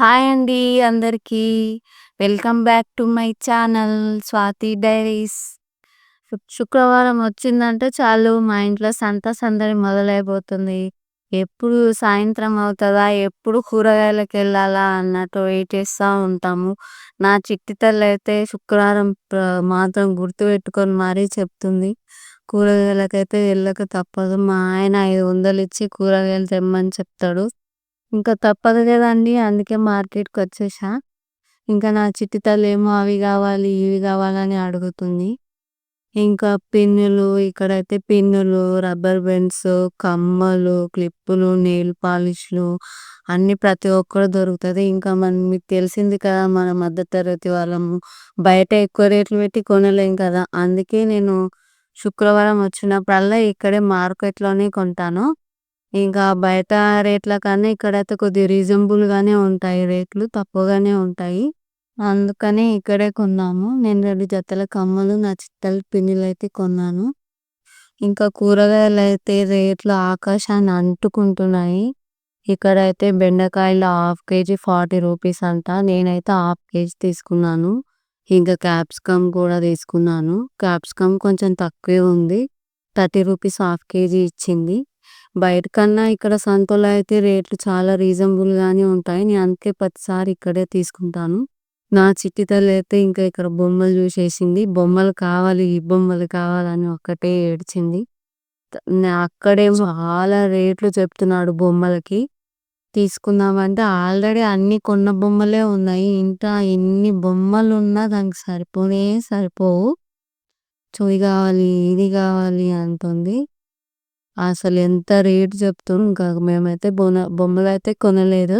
Hi అండి అందరికీ. Welcome back to my channel Swathi diaries. శుక్రవారం వచ్చిందంటే చాలు మా ఇంట్లో సంత సందడి మొదలైపోతుంది. ఎప్పుడు సాయంత్రం అవుతుందా ఎప్పుడు కూరగాయలకు వెళ్ళాలా అన్నట్టు వెయిట్ చేస్తూ ఉంటాము. నా చిట్టి తల్లయితే శుక్రవారం మాత్రం గుర్తుపెట్టుకొని మరీ చెప్తుంది. కూరగాయలకైతే వెళ్ళక తప్పదు. మా ఆయన 500 ఇచ్చి కూరగాయలు తెమ్మని చెప్తాడు. ఇంకా తప్పదు కదండి అందుకే మార్కెట్‌కొచ్చేసా. ఇంకా నా చిట్టి తల్లేమో అవి కావాలి ఇవి గావాలని అడుగుతుంది. ఇంకా పిన్నులు ఇక్కడైతే పిన్నులు, రబ్బర్ బ్యాండ్స్, కమ్మలు, క్లిప్పులు, నెయిల్ పాలిష్‌లు అన్నీ ప్రతి ఒక్కటి దొరుకుతుంది ఇంకా మనం మీకు తెలిసింది కదా! మన మధ్యతరగతి వాళ్ళము. బయట ఎక్కువ రేట్లు పెట్టి కొనలేం కదా! అందుకే నేను శుక్రవారం వచ్చినప్పుడల్లా ఇక్కడే మార్కెట్‌లోనే కొంటాను. ఇంకా బయట రేట్ల కన్నా ఇక్కడైతే కొద్దిగా రీజనబుల్‌గానే ఉంటాయి రేట్లు. తక్కువగానే ఉంటాయి. అందుకనే ఇక్కడే కొన్నాము. నేను రెండు జతల కమ్మలు, నా చిట్టాల పిన్నులు అయితే కొన్నాను. ఇంకా కూరగాయలు అయితే రేట్లు ఆకాశాన్ని అంటుకుంటున్నాయి. ఇక్కడైతే బెండకాయలు హాఫ్ కేజీ 40 రూపీస్ అంట. నేనైతే హాఫ్ కేజీ తీసుకున్నాను. ఇంకా క్యాప్సికమ్ కూడా తీసుకున్నాను. క్యాప్సికమ్ కొంచెం తక్కువే ఉంది. 30 రూపీస్ హాఫ్ కేజీ ఇచ్చింది. బయట కన్నా ఇక్కడ సంతలో అయితే రేట్లు చాలా రీజనబుల్‌గానే ఉంటాయి. నేను అందుకే ప్రతిసారి ఇక్కడే తీసుకుంటాను. నా చిట్టి తల్లయితే ఇంకా ఇక్కడ బొమ్మలు చూసేసింది. బొమ్మలు కావాలి, ఈ బొమ్మలు కావాలని ఒక్కటే ఏడ్చింది. అక్కడేమో చాలా రేట్లు చెప్తున్నాడు బొమ్మలకి. తీసుకుందామంటే ఆల్రెడీ అన్ని కొన్న బొమ్మలే ఉన్నాయి. ఇంకా ఎన్ని బొమ్మలు ఉన్నా దానికి సరిపోనే సరిపోవు. చూయి కావాలి ఇది కావాలి అంటుంది. అసలు ఎంత రేట్ చెప్తుండు. ఇంకా మేమైతే బొన బొమ్మలైతే కొనలేదు.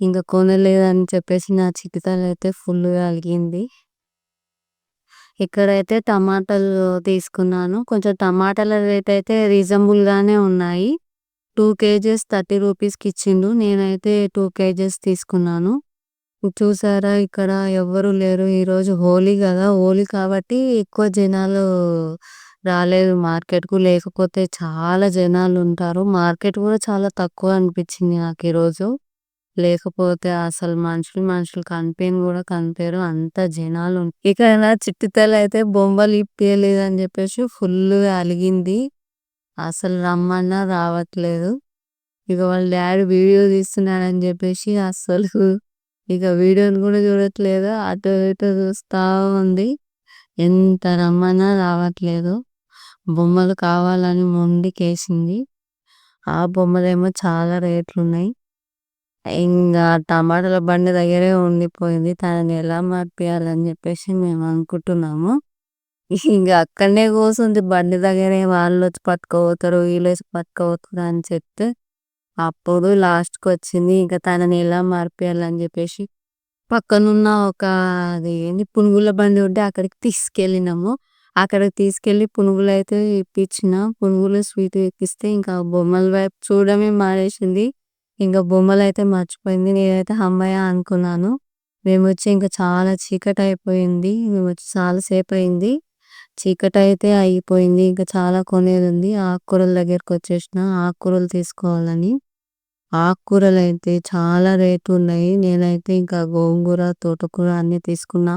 ఇంక కొనలేదని చెప్పేసి నా చిట్టి అయితే ఫుల్గా అలిగింది. ఇక్కడైతే టమాటాలు తీసుకున్నాను. కొంచెం టమాటాల రేట్ అయితే రీజనబుల్‌గానే ఉన్నాయి. టూ కేజీస్ 30 రూపీస్‌కి ఇచ్చిండు. నేనైతే టూ కేజీస్ తీసుకున్నాను. చూసారా ఇక్కడ ఎవ్వరు లేరు. ఈరోజు హోలీ కదా హోలీ కాబట్టి ఎక్కువ జనాలు రాలేదు మార్కెట్‌కు. లేకపోతే చాలా జనాలు ఉంటారు మార్కెట్ కూడా చాలా తక్కువ అనిపించింది నాకు ఈరోజు. లేకపోతే అసలు మనుషులు మనుషులు కనిపియను కూడా కనిపియరు. అంత జనాలు ఇక నా అయితే బొమ్మలు బొమ్మలు అని చెప్పేసి ఫుల్గా అలిగింది. అసలు రమ్మన్నా రావట్లేదు. ఇక వాళ్ళ డాడీ వీడియో తీస్తున్నాడని చెప్పేసి అసలు ఇక వీడియోని కూడా చూడట్లేదు. అటు ఇటు చూస్తా ఉంది. ఎంత రమ్మన్నా రావట్లేదు. బొమ్మలు కావాలని మొండికేసింది. ఆ బొమ్మలేమో చాలా రేట్లున్నాయి. ఇంకా టమాటాల బండి దగ్గరే ఉండిపోయింది. తనని ఎలా మార్పియాలని చెప్పేసి మేము అనుకుంటున్నాము. ఇంకా అక్కడనే కూర్చుంది బండి దగ్గరే వాళ్ళు వచ్చి వాళ్ళొచ్చి వీళ్ళు వచ్చి పట్టుకపోతారు అని చెప్తే అప్పుడు లాస్ట్కి వచ్చింది ఇంకా తనని ఎలా మార్పియాలని చెప్పేసి పక్కనున్న ఒక అది ఏంది పునుగుల బండి ఉంటే అక్కడికి తీసుకెళ్ళినాము. అక్కడికి తీసుకెళ్ళి పునుగులైతే ఇప్పించిన. పునుగులు, స్వీట్ ఎక్కిస్తే ఇంకా బొమ్మల వైపు చూడడమే మానేసింది. ఇంకా బొమ్మలు అయితే మర్చిపోయింది. నేనైతే హమ్మయ్య అనుకున్నాను. మేము వచ్చి ఇంకా చాలా చీకటి అయిపోయింది మేము వచ్చి చాలాసేపు చాలా చీకటి అయితే అయిపోయింది. ఇంకా చాలా కొనేది ఉంది ఆకుకూరల దగ్గరకొచ్చేసిన ఆకుకూరలు తీసుకోవాలని. ఆకుకూరలు అయితే చాలా రేటు ఉన్నాయి నేనైతే ఇంకా గోంగూర, తోటకూర అన్నీ తీసుకున్నా.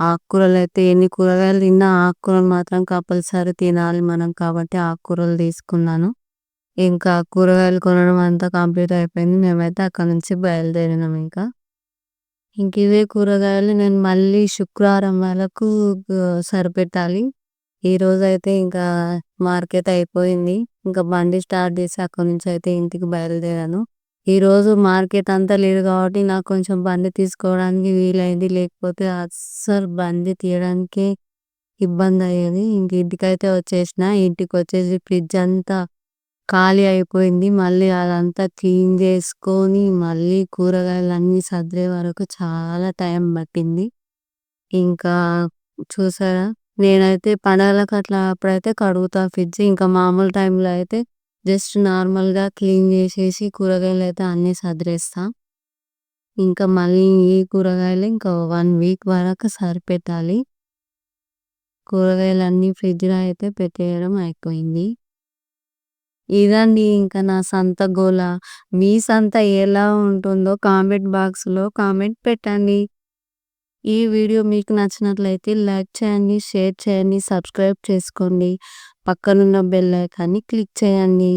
ఆకుకూరలు అయితే ఎన్ని కూరగాయలు తిన్నా ఆకుకూరలు మాత్రం కంపల్సరీ తినాలి మనం కాబట్టి ఆకుకూరలు తీసుకున్నాను. ఇంకా కూరగాయలు కొనడం అంతా కంప్లీట్ అయిపోయింది. మేమైతే అక్కడి నుంచి బయలుదేరినాం ఇంకా ఇంక ఇవే కూరగాయలు నేను మళ్ళీ శుక్రవారం వరకు సరిపెట్టాలి. ఈరోజైతే ఇంకా మార్కెట్ అయిపోయింది. ఇంకా బండి స్టార్ట్ చేసి అక్కడి నుంచి అయితే ఇంటికి బయలుదేరాను. ఈరోజు మార్కెట్ అంతా లేదు కాబట్టి నాకు కొంచెం బండి తీసుకోవడానికి వీలైంది. లేకపోతే అస్సలు బండి తీయడానికే ఇబ్బందయ్యేది. ఇంక ఇంటికైతే వచ్చేసిన. ఇంటికొచ్చేసి ఫ్రిడ్జ్ అంతా ఖాళీ అయిపోయింది. మళ్ళీ అదంతా క్లీన్ చేసుకొని మళ్ళీ కూరగాయలన్నీ సర్దే వరకు చాలా టైం పట్టింది. ఇంకా చూసారా నేనైతే పండగలకు అట్లా అప్పుడైతే కడుగుతా ఫ్రిడ్జ్. ఇంకా మామూలు టైంలో అయితే జస్ట్ నార్మల్‌గా క్లీన్ చేసేసి కూరగాయలు అయితే అన్నీ సదిరేస్తా. ఇంకా మళ్ళీ ఈ కూరగాయలు ఇంకా వన్ వీక్ వరకు సరిపెట్టాలి. కూరగాయలన్నీ ఫ్రిడ్జ్‌లో అయితే పెట్టేయడం అయిపోయింది. ఇదండి ఇంకా నా సంత గోల. మీ సంత ఎలా ఉంటుందో కామెంట్ బాక్స్‌లో కామెంట్ పెట్టండి. ఈ వీడియో మీకు నచ్చినట్లయితే లైక్ చేయండి, షేర్ చేయండి, సబ్స్క్రైబ్ చేసుకోండి. పక్కనున్న బెల్ ఐకాన్‌ని క్లిక్ చేయండి.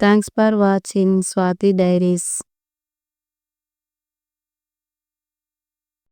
Thanks for watching Swathi diaries.